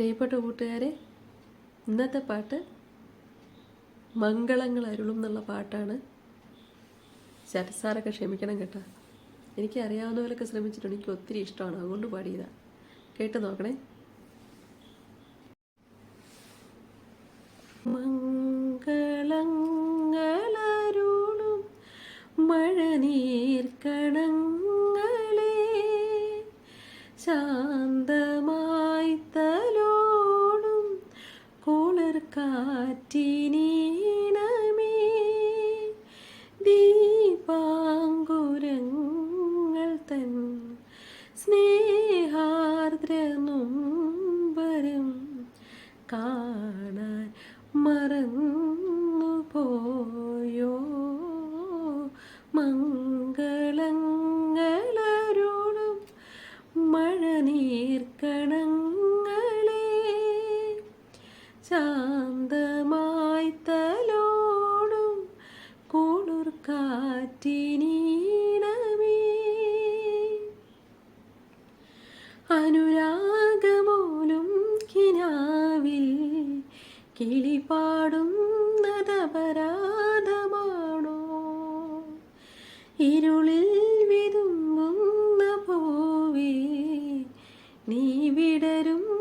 പ്രിയപ്പെട്ട കൂട്ടുകാരെ ഇന്നത്തെ പാട്ട് മംഗളങ്ങൾ അരുളും എന്നുള്ള പാട്ടാണ്. ശരസാറൊക്കെ ക്ഷമിക്കണം കേട്ടോ. എനിക്ക് അറിയാവുന്ന പോലൊക്കെ ശ്രമിച്ചിട്ടുണ്ട്. എനിക്ക് ഒത്തിരി ഇഷ്ടമാണ്. അതുകൊണ്ട് പാടിയതാ. കേട്ട് നോക്കണേ. മംഗളങ്ങളരുളും മഴനീർക്കണങ്ങളെ ശാന്തമായി തലോടും കുളിർ കാറ്റിനീണമേ ദീപാങ്കുരങ്ങൾ തൻ സ്നേഹാർദ്ര നൊമ്പരം കാണാൻ മറന്നു. അനുരാഗമൂലും കിനാവിൽ കിളിപാടുന്നതപരാധമാണോ? ഇരുളിൽ വിതുമ്പുന്ന പൂവേ നീ വിടരുന്നതപരാധമായോ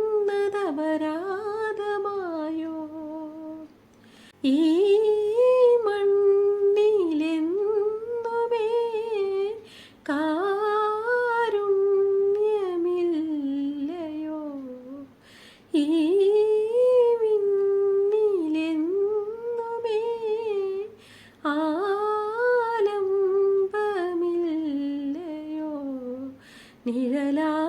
ഈ ആലംബമില്ലയോ നിഴലായി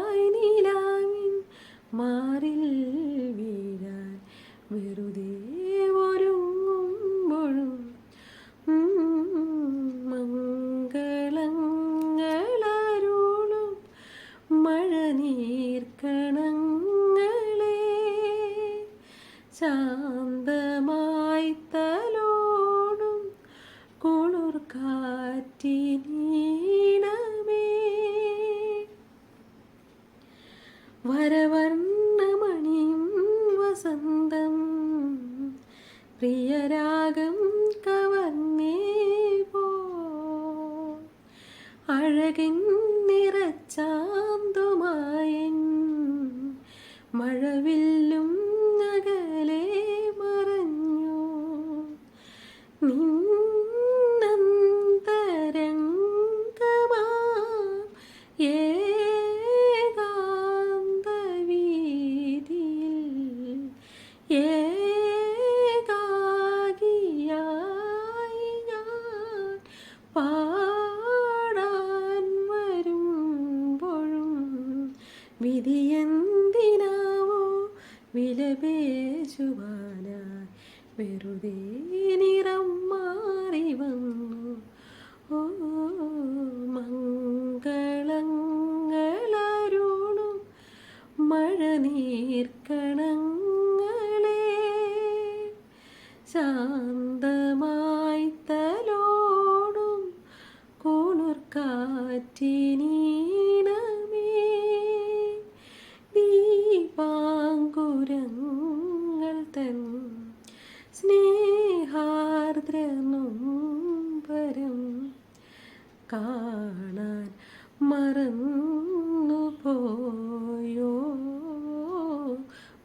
ശാന്തമായി തലോടും കുളിർ കാറ്റിനീണമേ വരവർണമണിയും വസന്തം പ്രിയരാഗം കവർന്നേ പോ. അഴകിൻ പാടാൻ വരുമ്പോഴും വിധിയെന്തിനാവോ വിലപേശുവാനായി വെറുതെ നിറം മാറി വന്നു. കാറ്റിനീണമേ. ദീപാങ്കുരങ്ങൾ തൻ സ്നേഹാർദ്രനുംബരം കാണാൻ മറന്നു പോയോ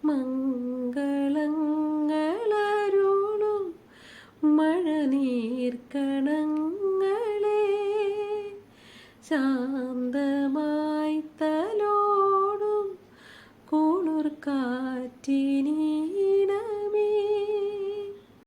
മംഗളങ്ങളരുളും മഴനീർക്കണങ്ങളെ ശാന്തമായി